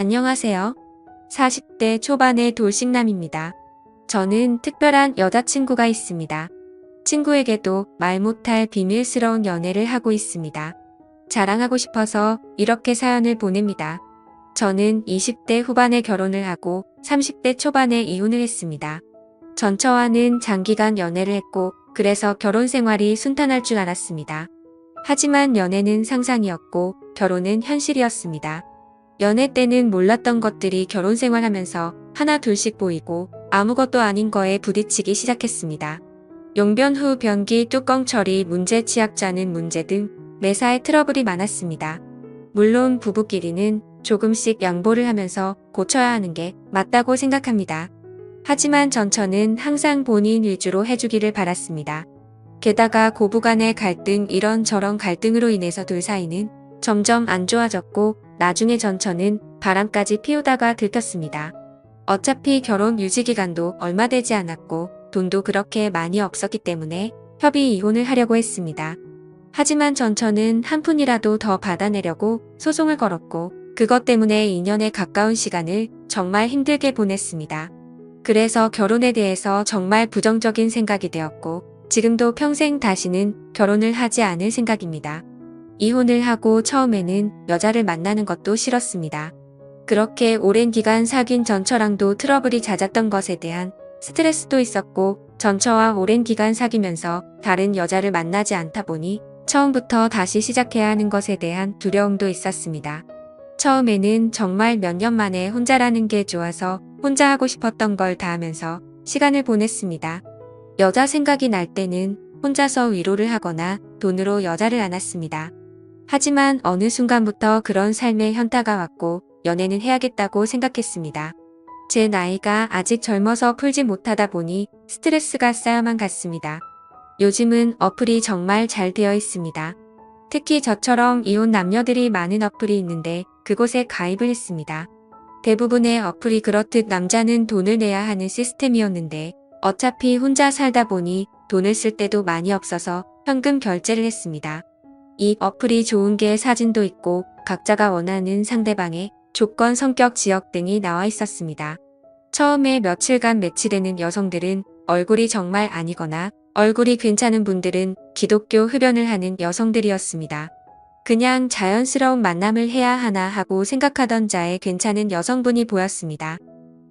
안녕하세요. 40대 초반의 돌싱남입니다. 저는 특별한 여자친구가 있습니다. 친구에게도 말 못할 비밀스러운 연애를 하고 있습니다. 자랑하고 싶어서 이렇게 사연을 보냅니다. 저는 20대 후반에 결혼을 하고 30대 초반에 이혼을 했습니다. 전처와는 장기간 연애를 했고 그래서 결혼 생활이 순탄할 줄 알았습니다. 하지만 연애는 상상이었고 결혼은 현실이었습니다. 연애 때는 몰랐던 것들이 결혼 생활하면서 하나 둘씩 보이고 아무것도 아닌 거에 부딪히기 시작했습니다. 용변 후 변기 뚜껑 처리 문제 치약자는 문제 등 매사에 트러블이 많았습니다. 물론 부부끼리는 조금씩 양보를 하면서 고쳐야 하는 게 맞다고 생각합니다. 하지만 전처는 항상 본인 위주로 해주기를 바랐습니다. 게다가 고부간의 갈등 이런저런 갈등으로 인해서 둘 사이는 점점 안 좋아졌고 나중에 전처는 바람까지 피우다가 들켰습니다. 어차피 결혼 유지 기간도 얼마 되지 않았고 돈도 그렇게 많이 없었기 때문에 협의 이혼을 하려고 했습니다. 하지만 전처는 한 푼이라도 더 받아내려고 소송을 걸었고 그것 때문에 2년에 가까운 시간을 정말 힘들게 보냈습니다. 그래서 결혼에 대해서 정말 부정적인 생각이 되었고 지금도 평생 다시는 결혼을 하지 않을 생각입니다. 이혼을 하고 처음에는 여자를 만나는 것도 싫었습니다. 그렇게 오랜 기간 사귄 전처랑도 트러블이 잦았던 것에 대한 스트레스도 있었고 전처와 오랜 기간 사귀면서 다른 여자를 만나지 않다 보니 처음부터 다시 시작해야 하는 것에 대한 두려움도 있었습니다. 처음에는 정말 몇 년 만에 혼자라는 게 좋아서 혼자 하고 싶었던 걸 다 하면서 시간을 보냈습니다. 여자 생각이 날 때는 혼자서 위로를 하거나 돈으로 여자를 안았습니다. 하지만 어느 순간부터 그런 삶의 현타가 왔고 연애는 해야겠다고 생각했습니다. 제 나이가 아직 젊어서 풀지 못하다 보니 스트레스가 쌓여만 갔습니다. 요즘은 어플이 정말 잘 되어 있습니다. 특히 저처럼 이혼 남녀들이 많은 어플이 있는데 그곳에 가입을 했습니다. 대부분의 어플이 그렇듯 남자는 돈을 내야 하는 시스템이었는데 어차피 혼자 살다 보니 돈을 쓸 때도 많이 없어서 현금 결제를 했습니다. 이 어플이 좋은 게 사진도 있고 각자가 원하는 상대방의 조건, 성격, 지역 등이 나와 있었습니다. 처음에 며칠간 매치되는 여성들은 얼굴이 정말 아니거나 얼굴이 괜찮은 분들은 기독교 흡연을 하는 여성들이었습니다. 그냥 자연스러운 만남을 해야 하나 하고 생각하던 자에 괜찮은 여성분이 보였습니다.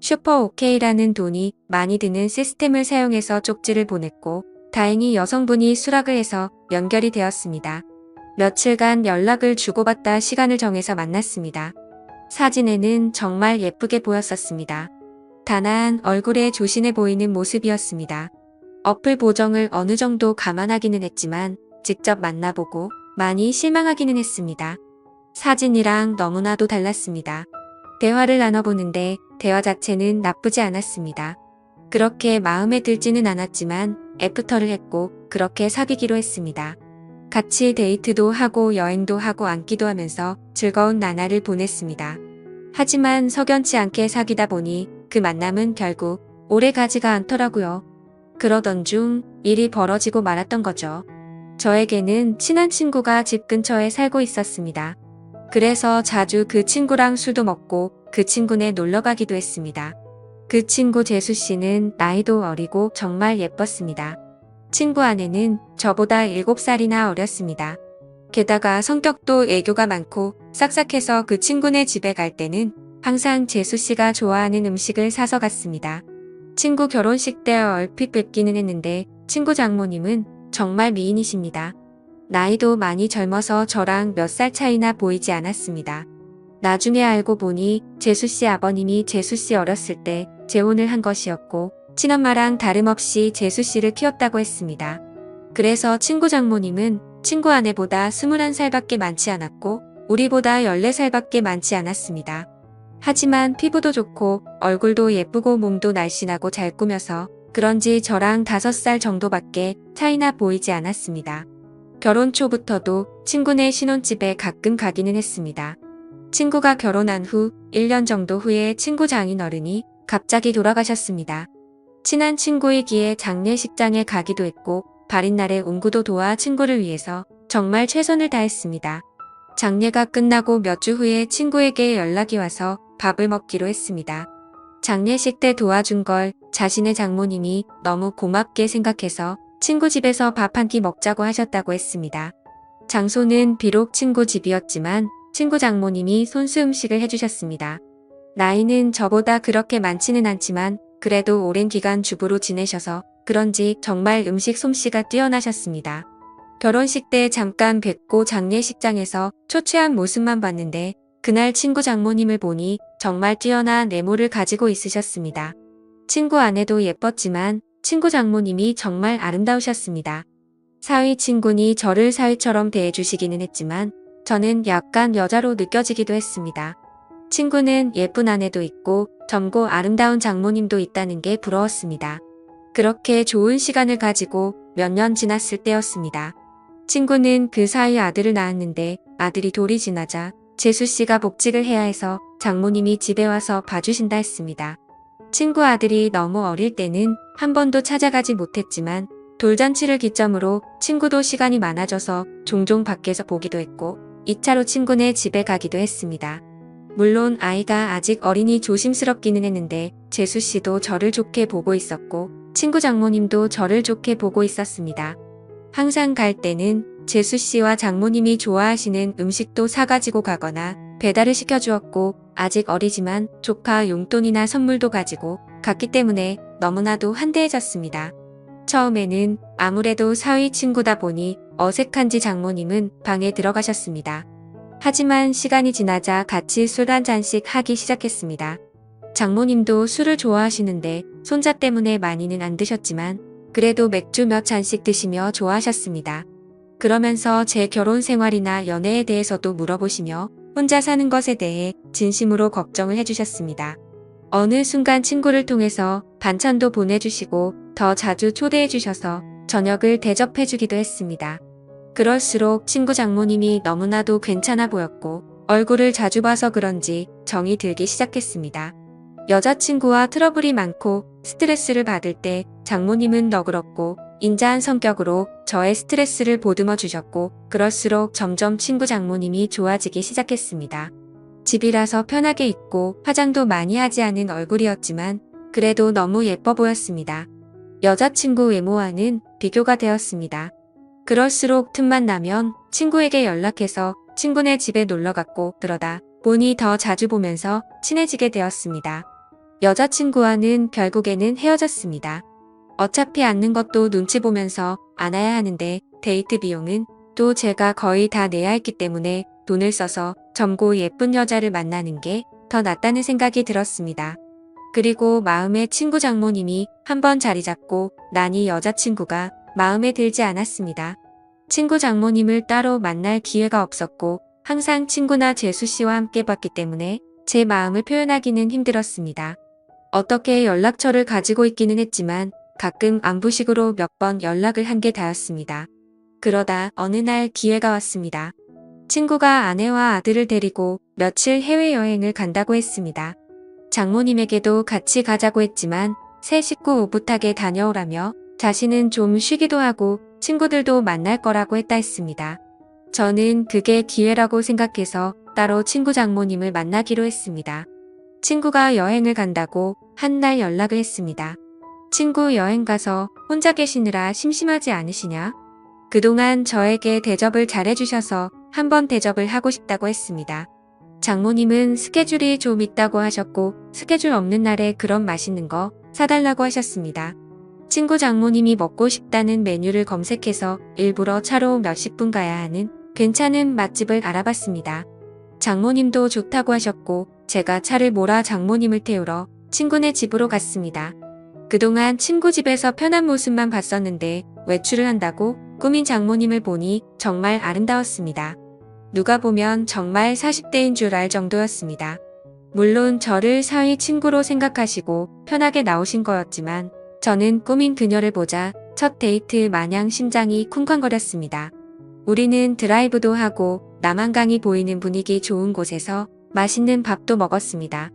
슈퍼 오케이라는 돈이 많이 드는 시스템을 사용해서 쪽지를 보냈고 다행히 여성분이 수락을 해서 연결이 되었습니다. 며칠간 연락을 주고받다 시간을 정해서 만났습니다. 사진에는 정말 예쁘게 보였었습니다. 단아한 얼굴에 조신해 보이는 모습이었습니다. 어플 보정을 어느 정도 감안하기는 했지만 직접 만나보고 많이 실망하기는 했습니다. 사진이랑 너무나도 달랐습니다. 대화를 나눠보는데 대화 자체는 나쁘지 않았습니다. 그렇게 마음에 들지는 않았지만 애프터를 했고 그렇게 사귀기로 했습니다. 같이 데이트도 하고 여행도 하고 앉기도 하면서 즐거운 나날을 보냈습니다. 하지만 석연치 않게 사귀다 보니 그 만남은 결국 오래 가지가 않더라고요. 그러던 중 일이 벌어지고 말았던 거죠. 저에게는 친한 친구가 집 근처에 살고 있었습니다. 그래서 자주 그 친구랑 술도 먹고 그 친구네 놀러 가기도 했습니다. 그 친구 재수 씨는 나이도 어리고 정말 예뻤습니다. 친구 아내는 저보다 7살이나 어렸습니다. 게다가 성격도 애교가 많고 싹싹해서 그 친구네 집에 갈 때는 항상 재수 씨가 좋아하는 음식을 사서 갔습니다. 친구 결혼식 때 얼핏 뵙기는 했는데 친구 장모님은 정말 미인이십니다. 나이도 많이 젊어서 저랑 몇 살 차이나 보이지 않았습니다. 나중에 알고 보니 재수 씨 아버님이 재수 씨 어렸을 때 재혼을 한 것이었고 친엄마랑 다름없이 재수 씨를 키웠다고 했습니다. 그래서 친구 장모님은 친구 아내보다 21살밖에 많지 않았고 우리보다 14살밖에 많지 않았습니다. 하지만 피부도 좋고 얼굴도 예쁘고 몸도 날씬하고 잘 꾸며서 그런지 저랑 5살 정도밖에 차이나 보이지 않았습니다. 결혼 초부터도 친구네 신혼집에 가끔 가기는 했습니다. 친구가 결혼한 후 1년 정도 후에 친구 장인 어른이 갑자기 돌아가셨습니다. 친한 친구이기에 장례식장에 가기도 했고 발인날에 운구도 도와 친구를 위해서 정말 최선을 다했습니다. 장례가 끝나고 몇 주 후에 친구에게 연락이 와서 밥을 먹기로 했습니다. 장례식 때 도와준 걸 자신의 장모님이 너무 고맙게 생각해서 친구 집에서 밥 한 끼 먹자고 하셨다고 했습니다. 장소는 비록 친구 집이었지만 친구 장모님이 손수 음식을 해주셨습니다. 나이는 저보다 그렇게 많지는 않지만 그래도 오랜 기간 주부로 지내셔서 그런지 정말 음식 솜씨가 뛰어나셨습니다. 결혼식 때 잠깐 뵙고 장례식장에서 초췌한 모습만 봤는데 그날 친구 장모님을 보니 정말 뛰어난 외모를 가지고 있으셨습니다. 친구 아내도 예뻤지만 친구 장모님이 정말 아름다우셨습니다. 사위 친구니 저를 사위처럼 대해주시기는 했지만 저는 약간 여자로 느껴지기도 했습니다. 친구는 예쁜 아내도 있고 젊고 아름다운 장모님도 있다는 게 부러웠습니다. 그렇게 좋은 시간을 가지고 몇 년 지났을 때였습니다. 친구는 그 사이 아들을 낳았는데 아들이 돌이 지나자 재수 씨가 복직을 해야 해서 장모님이 집에 와서 봐주신다 했습니다. 친구 아들이 너무 어릴 때는 한 번도 찾아가지 못했지만 돌잔치를 기점으로 친구도 시간이 많아져서 종종 밖에서 보기도 했고 2차로 친구네 집에 가기도 했습니다. 물론 아이가 아직 어리니 조심스럽기는 했는데 재수 씨도 저를 좋게 보고 있었고 친구 장모님도 저를 좋게 보고 있었습니다. 항상 갈 때는 재수 씨와 장모님이 좋아하시는 음식도 사가지고 가거나 배달을 시켜주었고 아직 어리지만 조카 용돈이나 선물도 가지고 갔기 때문에 너무나도 한대해졌습니다. 처음에는 아무래도 사위 친구다 보니 어색한지 장모님은 방에 들어가셨습니다. 하지만 시간이 지나자 같이 술 한 잔씩 하기 시작했습니다. 장모님도 술을 좋아하시는데 손자 때문에 많이는 안 드셨지만 그래도 맥주 몇 잔씩 드시며 좋아하셨습니다. 그러면서 제 결혼 생활이나 연애에 대해서도 물어보시며 혼자 사는 것에 대해 진심으로 걱정을 해주셨습니다. 어느 순간 친구를 통해서 반찬도 보내주시고 더 자주 초대해주셔서 저녁을 대접해주기도 했습니다. 그럴수록 친구 장모님이 너무나도 괜찮아 보였고 얼굴을 자주 봐서 그런지 정이 들기 시작했습니다. 여자친구와 트러블이 많고 스트레스를 받을 때 장모님은 너그럽고 인자한 성격으로 저의 스트레스를 보듬어 주셨고 그럴수록 점점 친구 장모님이 좋아지기 시작했습니다. 집이라서 편하게 있고 화장도 많이 하지 않은 얼굴이었지만 그래도 너무 예뻐 보였습니다. 여자친구 외모와는 비교가 되었습니다. 그럴수록 틈만 나면 친구에게 연락해서 친구네 집에 놀러 갔고 그러다 보니 더 자주 보면서 친해지게 되었습니다. 여자친구와는 결국에는 헤어졌습니다. 어차피 앉는 것도 눈치 보면서 안아야 하는데 데이트 비용은 또 제가 거의 다 내야 했기 때문에 돈을 써서 젊고 예쁜 여자를 만나는 게 더 낫다는 생각이 들었습니다. 그리고 마음의 친구 장모님이 한번 자리 잡고 난이 여자친구가 마음에 들지 않았습니다. 친구 장모님을 따로 만날 기회가 없었고 항상 친구나 재수 씨와 함께 봤기 때문에 제 마음을 표현하기는 힘들었습니다. 어떻게 연락처를 가지고 있기는 했지만 가끔 안부식으로 몇 번 연락을 한 게 다였습니다. 그러다 어느 날 기회가 왔습니다. 친구가 아내와 아들을 데리고 며칠 해외여행을 간다고 했습니다. 장모님에게도 같이 가자고 했지만 새 식구 오붓하게 다녀오라며 자신은 좀 쉬기도 하고 친구들도 만날 거라고 했다 했습니다. 저는 그게 기회라고 생각해서 따로 친구 장모님을 만나기로 했습니다. 친구가 여행을 간다고 한 날 연락을 했습니다. 친구 여행 가서 혼자 계시느라 심심하지 않으시냐? 그동안 저에게 대접을 잘해주셔서 한번 대접을 하고 싶다고 했습니다. 장모님은 스케줄이 좀 있다고 하셨고 스케줄 없는 날에 그런 맛있는 거 사달라고 하셨습니다. 친구 장모님이 먹고 싶다는 메뉴를 검색해서 일부러 차로 몇십 분 가야 하는 괜찮은 맛집을 알아봤습니다. 장모님도 좋다고 하셨고 제가 차를 몰아 장모님을 태우러 친구네 집으로 갔습니다. 그동안 친구 집에서 편한 모습만 봤었는데 외출을 한다고 꾸민 장모님을 보니 정말 아름다웠습니다. 누가 보면 정말 40대인 줄 알 정도였습니다. 물론 저를 사위 친구로 생각하시고 편하게 나오신 거였지만 저는 꾸민 그녀를 보자 첫 데이트 마냥 심장이 쿵쾅거렸습니다. 우리는 드라이브도 하고 남한강이 보이는 분위기 좋은 곳에서 맛있는 밥도 먹었습니다.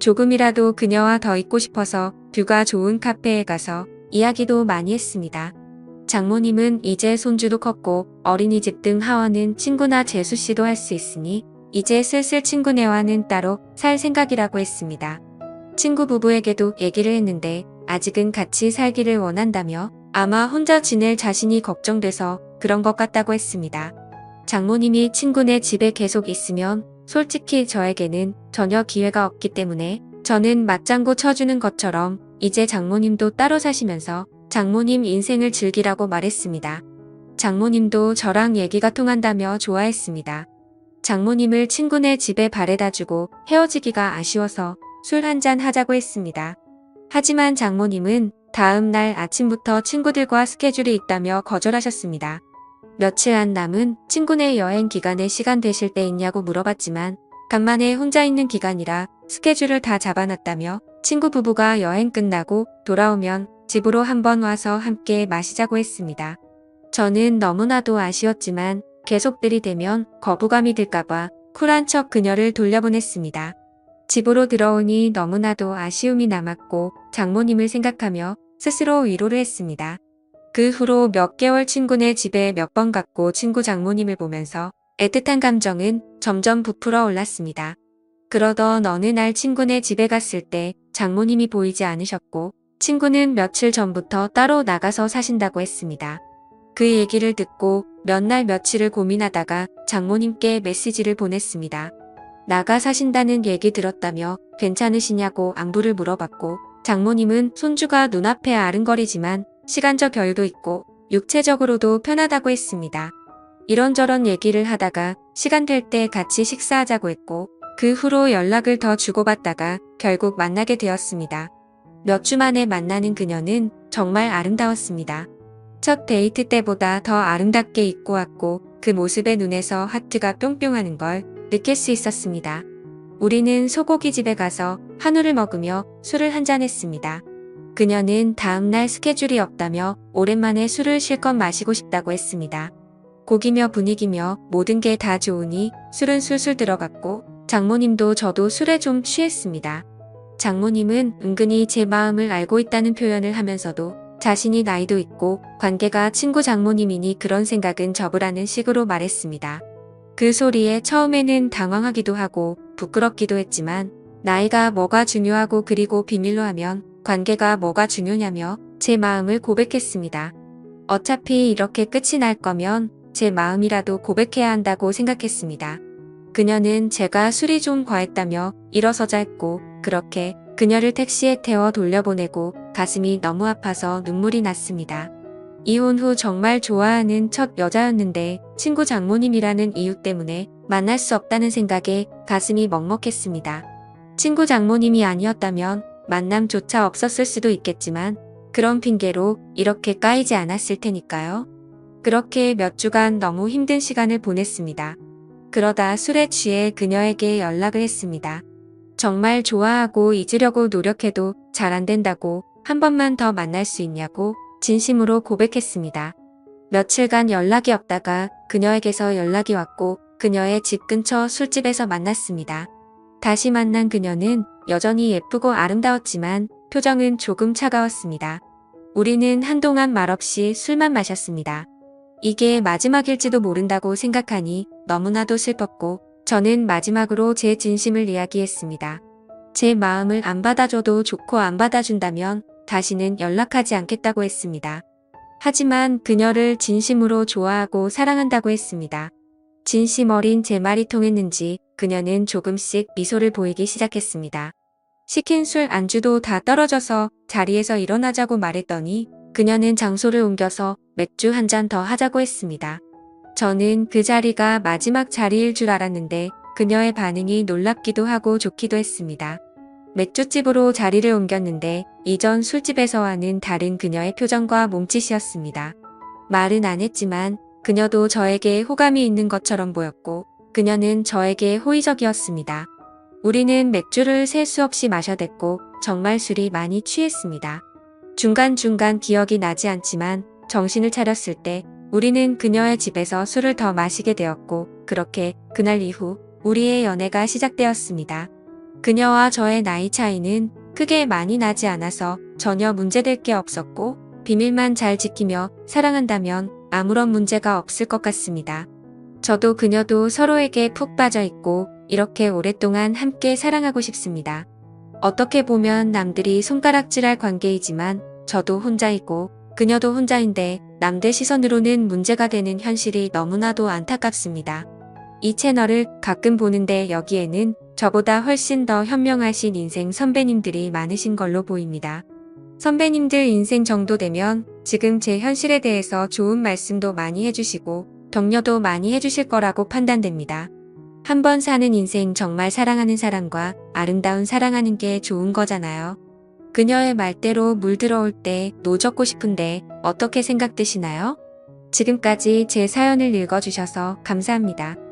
조금이라도 그녀와 더 있고 싶어서 뷰가 좋은 카페에 가서 이야기도 많이 했습니다. 장모님은 이제 손주도 컸고 어린이집 등 하원은 친구나 재수 씨도 할 수 있으니 이제 슬슬 친구네와는 따로 살 생각이라고 했습니다. 친구 부부에게도 얘기를 했는데 아직은 같이 살기를 원한다며 아마 혼자 지낼 자신이 걱정돼서 그런 것 같다고 했습니다. 장모님이 친구네 집에 계속 있으면 솔직히 저에게는 전혀 기회가 없기 때문에 저는 맞장구 쳐주는 것처럼 이제 장모님도 따로 사시면서 장모님 인생을 즐기라고 말했습니다. 장모님도 저랑 얘기가 통한다며 좋아했습니다. 장모님을 친구네 집에 바래다 주고 헤어지기가 아쉬워서 술 한잔 하자고 했습니다. 하지만 장모님은 다음 날 아침부터 친구들과 스케줄이 있다며 거절하셨습니다. 며칠 안 남은 친구네 여행 기간에 시간 되실 때 있냐고 물어봤지만 간만에 혼자 있는 기간이라 스케줄을 다 잡아놨다며 친구 부부가 여행 끝나고 돌아오면 집으로 한번 와서 함께 마시자고 했습니다. 저는 너무나도 아쉬웠지만 계속 들이대면 거부감이 들까봐 쿨한 척 그녀를 돌려보냈습니다. 집으로 들어오니 너무나도 아쉬움이 남았고 장모님을 생각하며 스스로 위로를 했습니다. 그 후로 몇 개월 친구네 집에 몇 번 갔고 친구 장모님을 보면서 애틋한 감정은 점점 부풀어 올랐습니다. 그러던 어느 날 친구네 집에 갔을 때 장모님이 보이지 않으셨고 친구는 며칠 전부터 따로 나가서 사신다고 했습니다. 그 얘기를 듣고 몇 날 며칠을 고민하다가 장모님께 메시지를 보냈습니다. 나가 사신다는 얘기 들었다며 괜찮으시냐고 안부를 물어봤고 장모님은 손주가 눈앞에 아른거리지만 시간적 여유도 있고 육체적으로도 편하다고 했습니다. 이런저런 얘기를 하다가 시간 될 때 같이 식사하자고 했고 그 후로 연락을 더 주고받다가 결국 만나게 되었습니다. 몇 주 만에 만나는 그녀는 정말 아름다웠습니다. 첫 데이트 때보다 더 아름답게 입고 왔고 그 모습에 눈에서 하트가 뿅뿅하는 걸 느낄 수 있었습니다. 우리는 소고기 집에 가서 한우를 먹으며 술을 한잔 했습니다. 그녀는 다음날 스케줄이 없다며 오랜만에 술을 실컷 마시고 싶다고 했습니다. 고기며 분위기며 모든 게 다 좋으니 술은 술술 들어갔고 장모님도 저도 술에 좀 취했습니다. 장모님은 은근히 제 마음을 알고 있다는 표현을 하면서도 자신이 나이도 있고 관계가 친구 장모님이니 그런 생각은 접으라는 식으로 말했습니다. 그 소리에 처음에는 당황하기도 하고 부끄럽기도 했지만 나이가 뭐가 중요하고 그리고 비밀로 하면 관계가 뭐가 중요냐며 제 마음을 고백했습니다. 어차피 이렇게 끝이 날 거면 제 마음이라도 고백해야 한다고 생각했습니다. 그녀는 제가 술이 좀 과했다며 일어서자 했고 그렇게 그녀를 택시에 태워 돌려보내고 가슴이 너무 아파서 눈물이 났습니다. 이혼 후 정말 좋아하는 첫 여자였는데 친구 장모님이라는 이유 때문에 만날 수 없다는 생각에 가슴이 먹먹했습니다. 친구 장모님이 아니었다면 만남조차 없었을 수도 있겠지만 그런 핑계로 이렇게 까이지 않았을 테니까요. 그렇게 몇 주간 너무 힘든 시간을 보냈습니다. 그러다 술에 취해 그녀에게 연락을 했습니다. 정말 좋아하고 잊으려고 노력해도 잘 안 된다고 한 번만 더 만날 수 있냐고 진심으로 고백했습니다. 며칠간 연락이 없다가 그녀에게서 연락이 왔고 그녀의 집 근처 술집에서 만났습니다. 다시 만난 그녀는 여전히 예쁘고 아름다웠지만 표정은 조금 차가웠습니다. 우리는 한동안 말없이 술만 마셨습니다. 이게 마지막일지도 모른다고 생각하니 너무나도 슬펐고 저는 마지막으로 제 진심을 이야기했습니다. 제 마음을 안 받아줘도 좋고 안 받아준다면 다시는 연락하지 않겠다고 했습니다. 하지만 그녀를 진심으로 좋아하고 사랑한다고 했습니다. 진심 어린 제 말이 통했는지 그녀는 조금씩 미소를 보이기 시작했습니다. 시킨 술 안주도 다 떨어져서 자리에서 일어나자고 말했더니 그녀는 장소를 옮겨서 맥주 한 잔 더 하자고 했습니다. 저는 그 자리가 마지막 자리일 줄 알았는데 그녀의 반응이 놀랍기도 하고 좋기도 했습니다. 맥주집으로 자리를 옮겼는데 이전 술집에서와는 다른 그녀의 표정과 몸짓이었습니다. 말은 안 했지만 그녀도 저에게 호감이 있는 것처럼 보였고 그녀는 저에게 호의적이었습니다. 우리는 맥주를 셀 수 없이 마셔댔고 정말 술이 많이 취했습니다. 중간중간 기억이 나지 않지만 정신을 차렸을 때 우리는 그녀의 집에서 술을 더 마시게 되었고 그렇게 그날 이후 우리의 연애가 시작되었습니다. 그녀와 저의 나이 차이는 크게 많이 나지 않아서 전혀 문제될 게 없었고 비밀만 잘 지키며 사랑한다면 아무런 문제가 없을 것 같습니다. 저도 그녀도 서로에게 푹 빠져 있고 이렇게 오랫동안 함께 사랑하고 싶습니다. 어떻게 보면 남들이 손가락질할 관계이지만 저도 혼자이고 그녀도 혼자인데 남들 시선으로는 문제가 되는 현실이 너무나도 안타깝습니다. 이 채널을 가끔 보는데 여기에는 저보다 훨씬 더 현명하신 인생 선배님들이 많으신 걸로 보입니다. 선배님들 인생 정도 되면 지금 제 현실에 대해서 좋은 말씀도 많이 해주시고 격려도 많이 해주실 거라고 판단됩니다. 한 번 사는 인생 정말 사랑하는 사람과 아름다운 사랑하는 게 좋은 거잖아요. 그녀의 말대로 물 들어올 때 노젓고 싶은데 어떻게 생각되시나요? 지금까지 제 사연을 읽어주셔서 감사합니다.